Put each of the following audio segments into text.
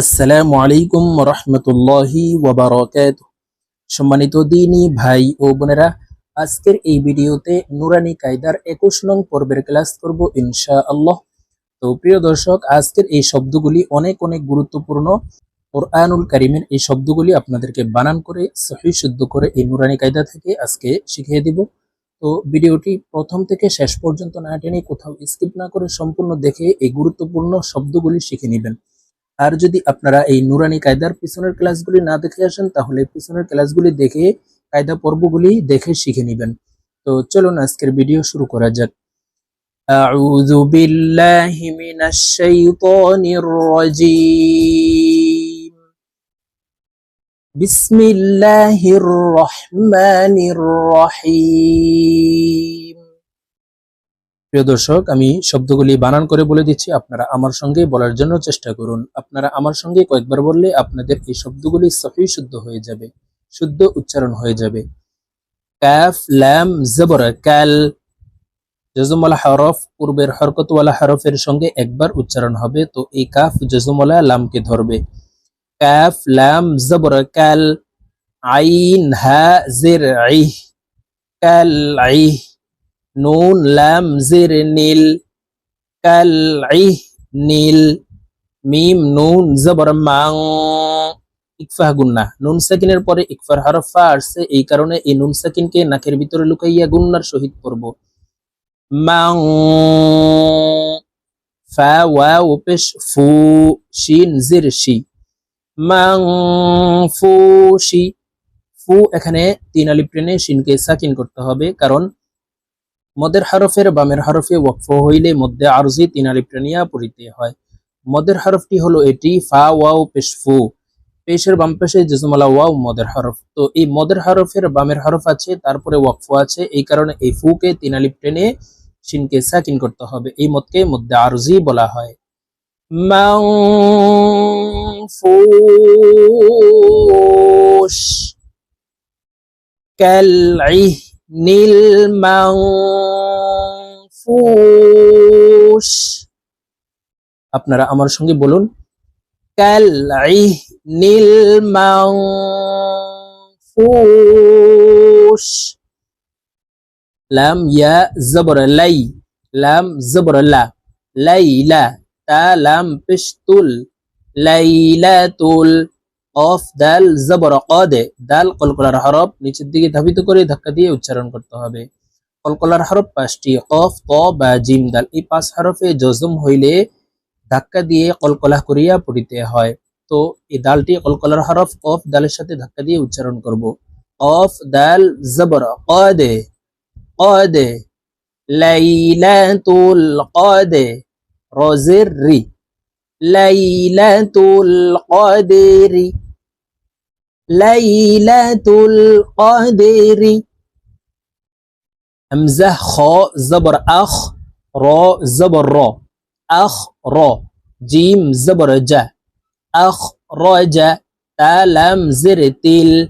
আসসালামু আলাইকুম রহমতুল্লাহি ওয়াবারকাত সম্মানিত দিনী ভাই ও বোনেরা, আজকের এই ভিডিওতে নুরানি কায়দার একুশ নং পর্বের ক্লাস করব ইনশা আল্লাহ তো প্রিয় দর্শক, আজকের এই শব্দগুলি অনেক অনেক গুরুত্বপূর্ণ। ওর কোরআনুল কারিমের এই শব্দগুলি আপনাদেরকে বানান করে, সহি শুদ্ধ করে এই নুরানি কায়দা থেকে আজকে শিখিয়ে দিব। তো ভিডিওটি প্রথম থেকে শেষ পর্যন্ত না টেনে কোথাও স্কিপ না করে সম্পূর্ণ দেখে এই গুরুত্বপূর্ণ শব্দগুলি শিখে নেবেন। আর যদি আপনারা এই নুরানি কায়দার পিছনের ক্লাসগুলি না দেখে আসেন তাহলে পিছনের ক্লাসগুলি দেখে কায়দা পর্বগুলি দেখে শিখে নেবেন তো চলুন আজকের ভিডিও শুরু করা যাক أعوذ بالله من الشيطان الرجيم بسم الله الرحمن الرحيم প্রিয় দর্শক, আমি শব্দগুলি বানান করে বলে দিচ্ছি, আপনারা আমার সঙ্গে বলার জন্য চেষ্টা করুন। আপনারা আমার সঙ্গে কয়েকবার বললে আপনাদের এই শব্দগুলি সহি শুদ্ধ হয়ে যাবে, শুদ্ধ উচ্চারণ হয়ে যাবে। কাফ ল্যাম জবর, কাল জজমওয়ালা হরফ, পূর্বের হরকতওয়ালা হরফের সঙ্গে একবার উচ্চারণ হবে, তো এই কাফ জজমওয়ালা লামকে ধরবে। কাফ, লাম, জবর, কাল, আইন, হা, জির ইহ কাল ইহ নুন, লাম, জির, নীল, কাল, ইহ, নীল, মিম, নুন, জবর, মাং, ইকফাহ, গুন্না। নুন সাকিনের পরে ইকফার হরফা আসছে, এই কারণে এই নুন সাকিনকে নাকের ভিতরে লুকাইয়া গুন্নার সহিত পড়ব। মাং, ফা, ওয়াও, পেশ, ফু, শিন, জির, শি। মাং, ফু, শি। ফু, এখানে তিন আলিপ টেনে শিনকে সাকিন করতে হবে, কারণ মদের হরফের বামের হরফে ওয়াকফ হইলে মধ্যে আরজি তিন আলিপ টেনিয়া পড়িতে হয় মদের হরফটি হলো এটি ফা ওয়াও পেশ ফু পেশের বাম পাশে জেজমালা ওয়াও মদের হরফ তো এই মদের হরফের বামের হরফ আছে তারপরে ওয়াকফ আছে এই কারণে এই ফুকে তিন আলিপ টেনে শিনকে সাকিন করতে হবে এই মতকে মধ্যে আরজি বলা হয় মাংফুশ كالعهن নীল নীলমাংফুস আপনারা আমার সঙ্গে বলুন কাল নীলমাংফুস লাম ইয়া জবর লাই, লাম জবর লা, লাইলা তা লাম পিস্তুল, লাইলাতুল অফ দাল জবর অদে, দাল কলকলার হরফ নিচের দিকে ধাবিত করে ধাক্কা দিয়ে উচ্চারণ করতে হবে। কলকলার হরফ পাঁচটি, অফ ক বা জিম, দাল এই পাঁচ হরফে জজম হইলে ধাক্কা দিয়ে কলকলা করিয়া পড়িতে হয়। তো এই দালটি কলকলার হরফ অফ দালের সাথে ধাক্কা দিয়ে উচ্চারণ করব। অফ দাল জবর অদে অদে, লাইলাতুল কদে রজের রি, লাইলাতুল কদেরি ليلة القدر. همزة خاء زبر أخ را زبر را. أخ را. جيم زبر جا أخ رجا تلم زرتل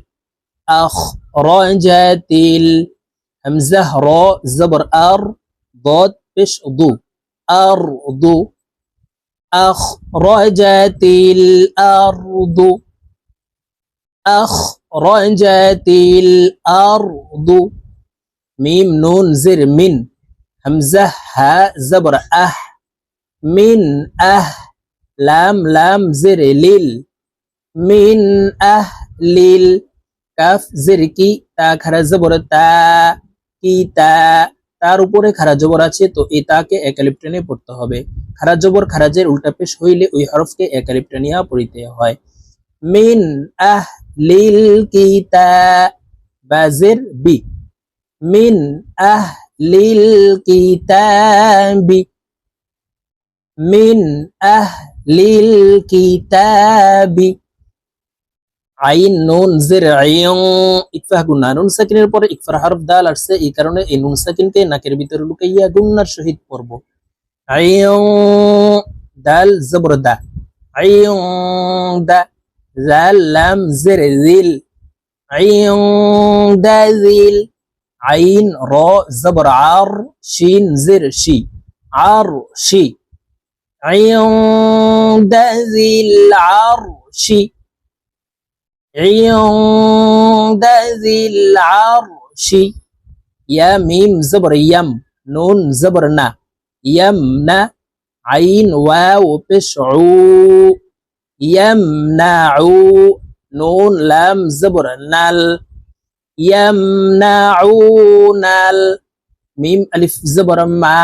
أخ رجتل همزة را زبر أر. ضاد بش ضو. أرض أخرجت الأرض আখরাজাতিল আরদু মিম নুন জির মিন হামজা হা জবর আহ মিন আহ লাম লাম জির লিল মিন আহ লিল কাফ জির কি তা খারা জবর তা কি তা তার উপরে খারা জবর আছে তো এই তাকে একালিপ্টনে পড়তে হবে। খারা জবর খারাজের উল্টা পেশ হইলে ওই হরফকে একালিপ্টনিয়া পড়িতে হয়। মিন আহ লিল কিতাবাজের বি মিন আহ লিল কিতাবি। মিন আহ লিল কিতাবি। আইন, নুন, জের, আইয়ং। ইকফাহ গুন্না নুন সাকিনের পরে ইকফার হরফ দাল আসছে। এই কারণে এই নুন সাকিনকে নাকের ভিতরে লুকাইয়া গুন্নার সহিত পড়ব। আইয়ং, দাল, জবর দা। আইয়ং, দা। زل لم زر ذل عند ذل عين را زبر عار شين زر شي عار شي. عند ذي العرش عند عار شي. يا ميم زبر يم نون زبرنا يمنا عين واو بشعو. ইয়ামনাউ নুন লাম জবর নাল ইয়ামনাউনাল মিম আলিফ জবর মা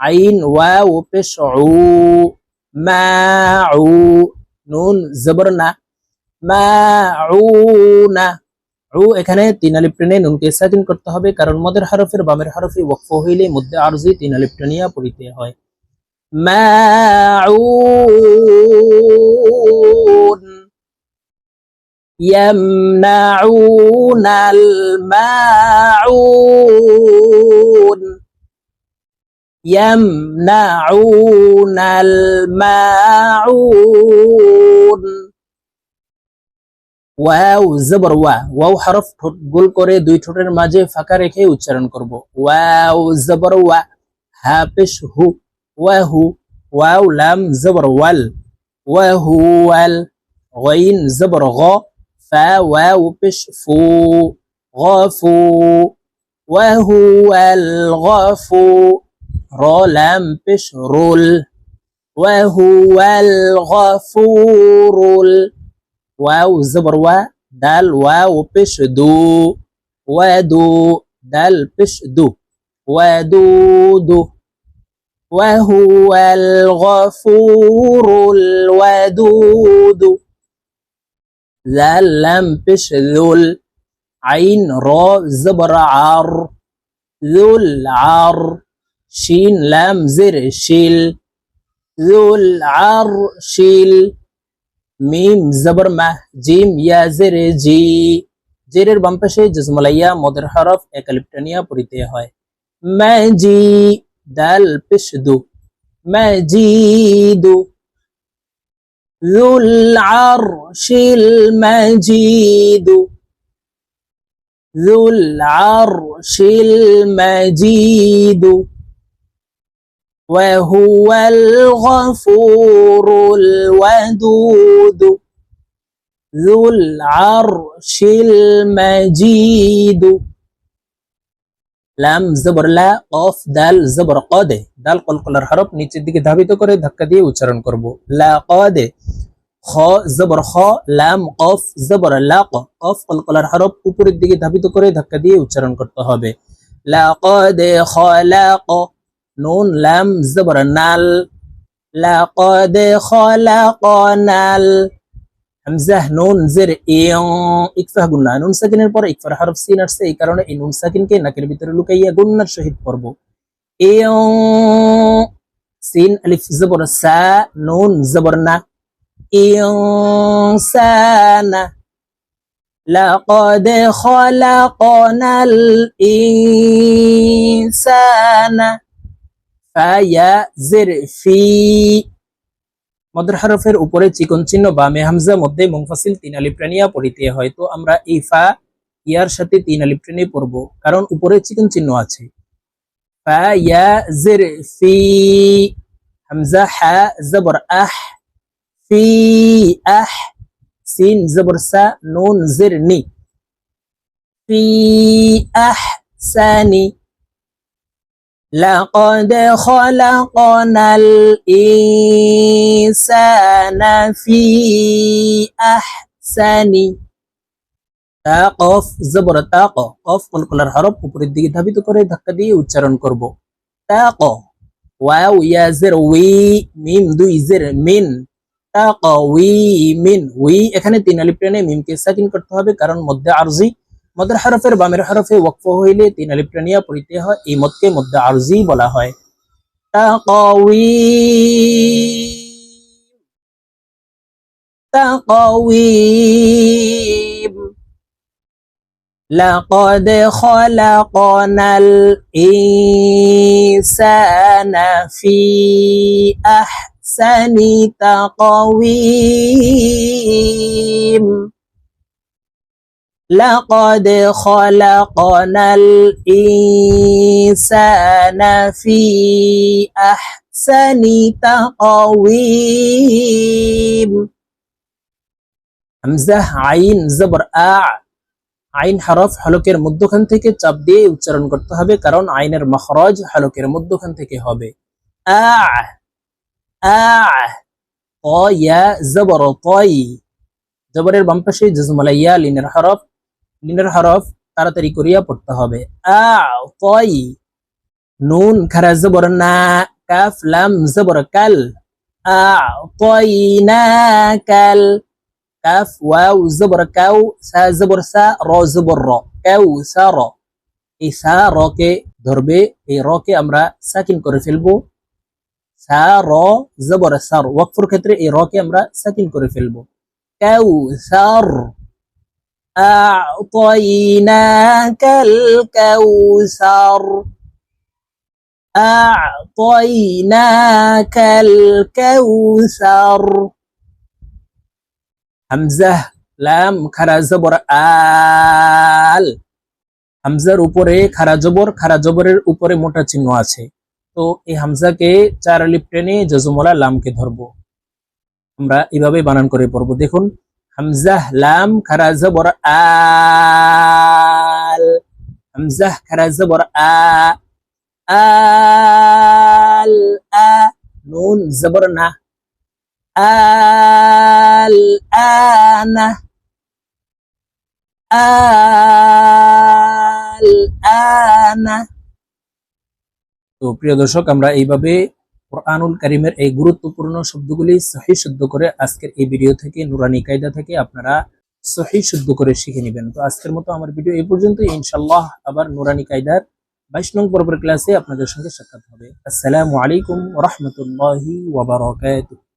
আইন ওয়াও পেশ উ মাউ নুন জবর না মাউনা উ এখানে তিন আলিফ টেনে নুনকে সাজিন করতে হবে, কারণ মদের হরফের বামের হরফে ওয়াকফ হইলে মধ্যে আরজি তিন আলিফ টেনিয়া পড়িতে হয়। মাউন يمنعون الماعون يمنعون الماعون ওয়াও জবর ওয়া ওয়াও হরফ ঠোঁট গোল করে দুই ঠোঁটের মাঝে ফাঁকা রেখে উচ্চারণ করব ওয়াও জবর ওয়া হা পেশ হু وهو واو لام زبر وال. وهو غين زبر غا فا واو بش فو. غافو وهو الغافو را لام بش رول. وهو الغفور واو زبر وا دال واو بش دو. ودو دال بش دو. ودودو وهو الغفور الودود ذا لم بش ذل عين را زبر عر ذو العر شين لام زر شيل ذو العرش মিম জবর মাহ জিম ইয়া জের জি জেরের বাম পাশে জজমলাইয়া মদের হরফ একালিপ্টানিয়া পড়িতে হয় ম্যাজি دال بشدو مجيد ذو العرش المجيد ذو العرش المجيد وهو الغفور الودود۔ ذو العرش المجيد লাম জবর লা কফ দাল জবর কদে। দাল কলকলার হরফ নিচের দিকে ধাবিত করে ধাক্কা দিয়ে উচ্চারণ করব। লা কদে। খ জবর খ, লাম কফ জবর লা ক। কফ কলকলার হরফ উপরের দিকে ধাবিত করে ধাক্কা দিয়ে উচ্চারণ করতে হবে। লা কদে খলাক নুন, লাম, জবর, নাল। লা কদে খলাকনাল হামজা নুন জের ইয়ং ইকফা গুন্না নুন সাকিনের পর ইকফার হরফ সিন আসছে এই কারণে এই নুন সাকিনকে নাকের ভিতরে লুকাইয়া গুন্নার সহিত পড়ব ইয়ং সিন আলিফ জবর সা নুন জবর না ইনসানা لقد خلقنا الإنسان فيا زر في মদের হরফের উপরে চিকন চিহ্ন বা মেহামজা মধ্যে মুংফাসিল তিন আলিফ টানিয়া পড়িতে হয়। তো আমরা এই ফা, ইয়ার সাথে তিন টেনে পড়ব, কারণ উপরে চিকন চিহ্ন আছে। নি। لقد خلقنا الإنسان في أحسن তা কফ জবর তা ক কফ কলকলার হরফ উপরের দিকে ধাবিত করে ধাক্কা দিয়ে উচ্চারণ করব তা ক ওয়াও ইয়া জের উই মিম দুই জের মিন তা ক উই মিন উই এখানে তিন আলিফ টেনে মিমকে সাকিন করতে হবে কারণ মধ্যে আরজি মদের হরফের বামের হরফে ওয়াকফ হইলে তিন আলিফ টানিয়া পড়িতে হয় এই মতকে মধ্যে আরজি বলা হয় তাকাউই তাকাউইম لقد خلقنا الإنسان في أحسن تقويم لقد خلقنا الإنسان في أحسن تقويم হামজা আইন জবর আ আইন হরফ হলকের মধ্যখান থেকে চাপ দিয়ে উচ্চারণ করতে হবে কারণ আইনের মখরজ হলকের মধ্যখান থেকে হবে আ আ ত ইয়া জবর তই জবরের বাম পাশে জজমালা ইয়া লিনের হরফ লিনের হরফ তাড়াতাড়ি করিয়া পড়তে হবে। আ তই নুন, খারা, জবর, না, কাফ, লাম, জবর, কাল। আ তই না, কাল। কাফ, ওয়াও, জবর, কাউ, সা, জবর, সা, র, জবর, র। কাউ, সা, র। এই সা র কে ধরবে, এই র কে আমরা সাকিন করে ফেলব। সা, র, জবর সার ওয়াকফুর ক্ষেত্রে এই র কে আমরা সাকিন করে ফেলব। কাউ সার أعطيناك الكوثر أعطيناك الكوثر হামজা লাম খারা জবর আল হামজার উপরে খারা জবর খারা জবরের উপরে মোটা চিহ্ন আছে তো এই হামজাকে চার আলিপ টেনে জজমলা লামকে ধরবো আমরা এভাবে বানান করে পড়বো দেখুন হামজা লাম খারা জবর আল হামজা খারা জবর আ আল আ নুন জবর না الآن الآن তো প্রিয় দর্শক আমরা এইভাবে কোরআনুল করিমের এই গুরুত্বপূর্ণ শব্দগুলি সহি শুদ্ধ করে আজকের এই ভিডিও থেকে, নুরানি কায়দা থেকে আপনারা সহি শুদ্ধ করে শিখে নেবেন। তো আজকের মতো আমার ভিডিও এই পর্যন্ত। ইনশাল্লাহ আবার নুরানি কায়দার বাইশ নং পর্বের ক্লাসে আপনাদের সঙ্গে সাক্ষাৎ হবে। আসসালামু আলাইকুম রহমতুল্লাহি ওয়াবারাকাতুহ